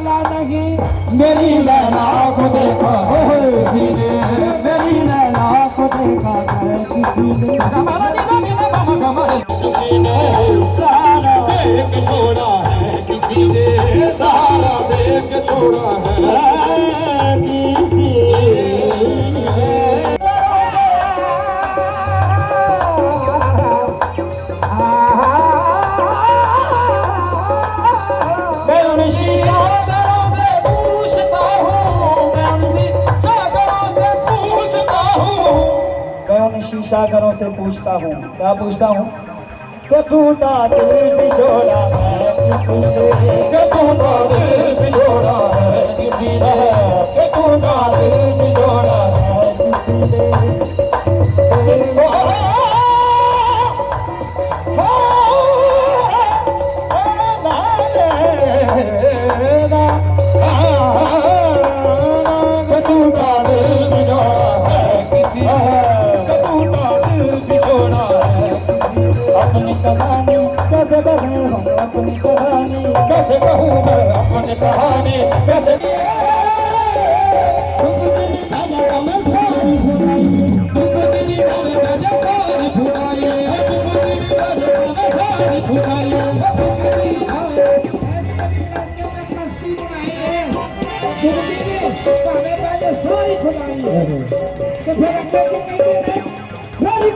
वाला नहीं मेरी लैला को देखा है किसी ने मेरी लैला को देखा है किसी ने उन शीशागरों से पूछता हूँ क्या पूछता हूँ कि टूटा दिल बिछोड़ा कहानी कैसे कहूँ मैं अपनी कहानी कैसे कहूँ मैं अपनी कहानी कैसे मेरी कस्ती जा मेरी कस्ती जी हो बने Oh,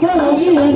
ਮੇਰੇ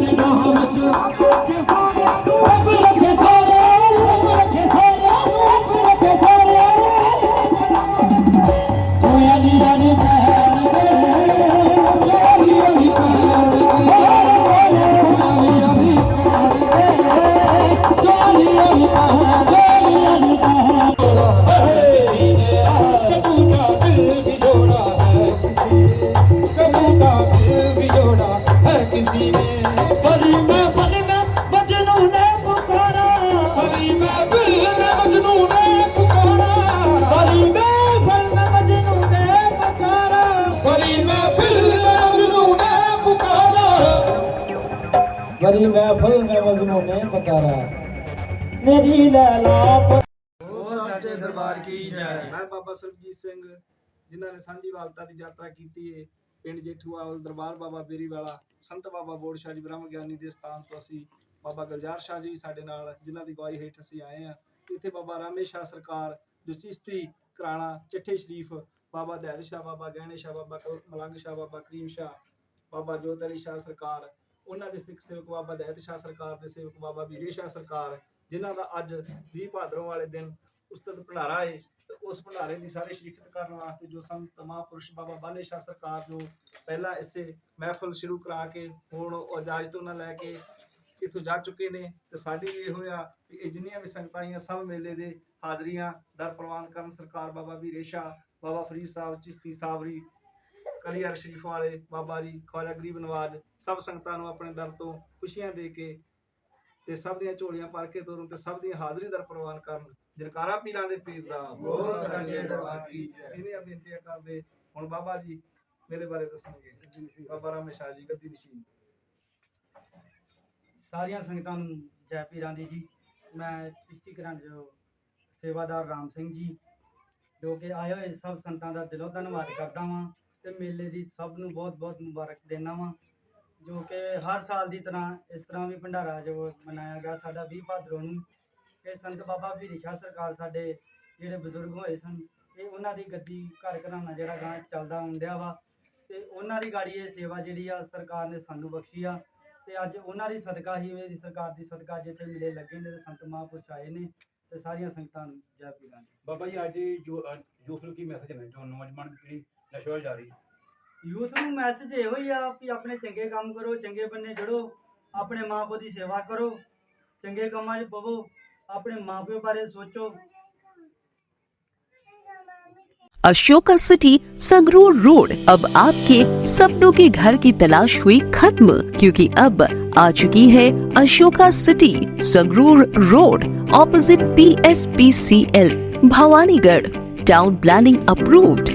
बड़ी महफिल में मजनू ने पुकारा मेरी लैला पर ਉਹ ਸੱਚੇ ਦਰਬਾਰ ਕੀ ਜੈ ਮੈਂ ਬਾਬਾ ਸਰਬਜੀਤ ਸਿੰਘ ਜਿਨ੍ਹਾਂ ਨੇ ਸਾਂਝੀ ਵਾਲਤਾ ਦੀ ਯਾਤਰਾ ਕੀਤੀ ਹੈ ਪਿੰਡ ਜੇਠੂਵਾਲ ਦਰਬਾਰ ਬਾਬਾ ਬੇਰੀ ਵਾਲਾ ਸੰਤ ਬਾਬਾ ਬੋੜ ਸ਼ਾਹ ਜੀ ਬ੍ਰਹਮ ਗਿਆਨੀ ਦੇ ਸਥਾਨ ਤੋਂ ਅਸੀਂ ਬਾਬਾ ਗੁਲਜ਼ਾਰ ਸ਼ਾਹ ਜੀ ਸਾਡੇ ਨਾਲ ਜਿਨ੍ਹਾਂ ਦੀ ਗਵਾਹੀ ਹੇਠ ਅਸੀਂ ਆਏ ਆ ਇੱਥੇ ਬਾਬਾ ਰਾਮੇ ਸ਼ਾਹ ਸਰਕਾਰ ਜੋ ਚਿਸ਼ਤੀ ਕਰਾਣਾ ਚੱਠੇ ਸ਼ਰੀਫ ਬਾਬਾ ਦੈਦ ਸ਼ਾਹ ਬਾਬਾ ਗਹਿਣੇ ਸ਼ਾਹ ਬਾਬਾ ਕਲ- ਮਲੰਗ ਸ਼ਾਹ ਬਾਬਾ ਕਰੀਮ ਸ਼ਾਹ ਬਾਬਾ ਜੋਤ ਅਲੀ ਸ਼ਾਹ ਸਰਕਾਰ ਉਹਨਾਂ ਦੇ ਸਿੱਖ ਸੇਵਕ ਬਾਬਾ ਦਹਿਤ ਸ਼ਾਹ ਸਰਕਾਰ ਦੇ ਸੇਵਕ ਬਾਬਾ ਵੀਰੇ ਸ਼ਾਹ ਸਰਕਾਰ, ਜਿਨ੍ਹਾਂ ਦਾ ਅੱਜ 20 ਭਾਦਰੋਂ ਵਾਲੇ ਦਿਨ ਉਸਤਤ ਭੰਡਾਰਾ ਹੈ ਉਸ ਭੰਡਾਰੇ ਦੀ ਸਾਰੇ ਸ਼ਰੀਕਤ ਕਰਨ ਵਾਸਤੇ ਜੋ ਸੰਤ ਮਹਾਂਪੁਰਸ਼ ਬਾਬਾ ਬਾਲੇ ਸ਼ਾਹ ਸਰਕਾਰ ਜੋ ਪਹਿਲਾਂ ਇਸੇ ਮਹਿਫਲ ਸ਼ੁਰੂ ਕਰਾ ਕੇ ਹੁਣ ਉਹ ਇਜਾਜ਼ਤ ਉਹਨਾਂ ਲੈ ਕੇ ਇੱਥੋਂ ਜਾ ਚੁੱਕੇ ਨੇ, ਤੇ ਸਾਡੀ ਇਹ ਹੋਇਆ ਕਿ ਇਹ ਜਿੰਨੀਆਂ ਵੀ ਸੰਗਤਾਂ ਆਈਆਂ ਸਭ ਮੇਲੇ ਦੇ ਹਾਜ਼ਰੀਆਂ ਦਰ ਪ੍ਰਵਾਨ ਕਰਨ ਸਰਕਾਰ ਬਾਬਾ ਵੀਰੇ ਸ਼ਾਹ, ਬਾਬਾ ਫਰੀਦ ਸਾਹਿਬ, ਚਿਸ਼ਤੀ ਸਾਬਰੀ ਕਲੀਅਰ ਸ਼ਰੀਫ ਵਾਲੇ ਬਾਬਾ ਜੀ ਖਵਾਜਾ ਗਰੀਬ ਨਵਾਜ ਸਭ ਸੰਗਤਾਂ ਨੂੰ ਆਪਣੇ ਦਰ ਤੋਂ ਖੁਸ਼ੀਆਂ ਦੇ ਕੇ ਤੇ ਸਭ ਦੀਆਂ ਝੋਲੀਆਂ ਭਰ ਕੇ ਤੋਰਨ ਤੇ ਸਭ ਦੀ ਹਾਜ਼ਰੀ ਦਰ ਪ੍ਰਵਾਨ ਕਰਨ ਜਰਕਾਰਾ ਪੀਰਾਂ ਦੇ ਪੀਰ ਦਾ ਬੋਲ ਸੱਚੇ ਦਰਬਾਰ ਕੀ ਜੈ। ਇਹਨੇ ਬੇਨਤੀਆਂ ਕਰਦੇ ਹੁਣ ਬਾਬਾ ਜੀ ਮੇਰੇ ਬਾਰੇ ਦੱਸਣਗੇ। ਬਾਬਾ ਰਾਮੇ ਸ਼ਾਹ ਜੀ ਗੱਦੀ ਨਸ਼ੀਨ ਸਾਰੀਆਂ ਸੰਗਤਾਂ ਨੂੰ ਜੈ ਪੀਰਾਂ ਦੀ ਜੀ ਮੈਂ ਚਿਸ਼ਤੀ ਘਰਾਂ ਜੋ ਸੇਵਾਦਾਰ ਰਾਮ ਸਿੰਘ ਜੀ ਜੋ ਕਿ ਆਏ ਹੋਏ ਸਭ ਸੰਤਾਂ ਦਾ ਦਿਲੋਂ ਧੰਨਵਾਦ ਕਰਦਾ ਵਾਂ। ਤੇ ਮੇਲੇ ਦੀ ਸਭ ਨੂੰ ਬਹੁਤ ਬਹੁਤ ਮੁਬਾਰਕ ਦੇਣਾ ਵਾਂ, ਜੋ ਕਿ ਹਰ ਸਾਲ ਦੀ ਤਰ੍ਹਾਂ ਇਸ ਤਰ੍ਹਾਂ ਵੀ ਭੰਡਾਰਾ ਜੋ ਮਨਾਇਆ ਗਿਆ ਸਾਡਾ 20 ਭਾਦਰੋਂ ਨੂੰ। ਇਹ ਸੰਤ ਬਾਬਾ ਵੀਰ ਸ਼ਾਹ ਸਰਕਾਰ ਸਾਡੇ ਜਿਹੜੇ ਬਜ਼ੁਰਗ ਹੋਏ ਸਨ, ਇਹ ਉਹਨਾਂ ਦੀ ਗੱਦੀ ਘਰ ਘਰਾਣਾ ਜਿਹੜਾ ਗਾਂ ਚੱਲਦਾ ਹੁੰਦਿਆ ਵਾ, ਤੇ ਉਹਨਾਂ ਦੀ ਗਾੜੀ ਇਹ ਸੇਵਾ ਜਿਹੜੀ ਆ ਸਰਕਾਰ ਨੇ ਸਾਨੂੰ ਬਖਸ਼ੀ ਆ, ਤੇ ਅੱਜ ਉਹਨਾਂ ਦੀ ਸਦਕਾ ਹੀ ਮੇਰੀ ਸਰਕਾਰ ਦੀ ਸਦਕਾ ਜਿੱਥੇ ਮਿਲੇ ਲੱਗੇ ਨੇ ਸੰਤ ਮਹਾਂਪੁਰਸ਼ ਆਏ ਨੇ, ਤੇ ਸਾਰੀਆਂ ਸੰਗਤਾਂ ਨੂੰ ਜੈ ਪੀਰਾਂ ਬਾਬਾ ਜੀ, ਅੱਜ ਜੋ ਯੂਥ ਨੂੰ ਕੀ ਮੈਸੇਜ ਦੇਣਾ ਜੋ ਨੌਜਵਾਨ ਪੀੜ੍ਹੀ ਨਸ਼ੇ ਵੱਲ ਜਾ ਰਹੀ ਯੂਥ ਨੂੰ ਮੈਸੇਜ ਇਹੋ ਹੀ ਆ ਵੀ ਆਪਣੇ ਚੰਗੇ ਕੰਮ ਕਰੋ ਚੰਗੇ ਬੰਨੇ ਜੜੋ ਆਪਣੇ ਮਾਪੇ ਦੀ ਸੇਵਾ ਕਰੋ ਚੰਗੇ ਕੰਮਾਂ 'ਚ ਪਵੋ ਆਪਣੇ ਮਾਪਿਓ ਬਾਰੇ ਸੋਚੋ अशोका सिटी संगरूर रोड अब आपके सपनों के घर की तलाश हुई खत्म क्योंकि अब आ चुकी है Ashoka city Sangrur road opposite P S P C L Bhawanigarh town planning approved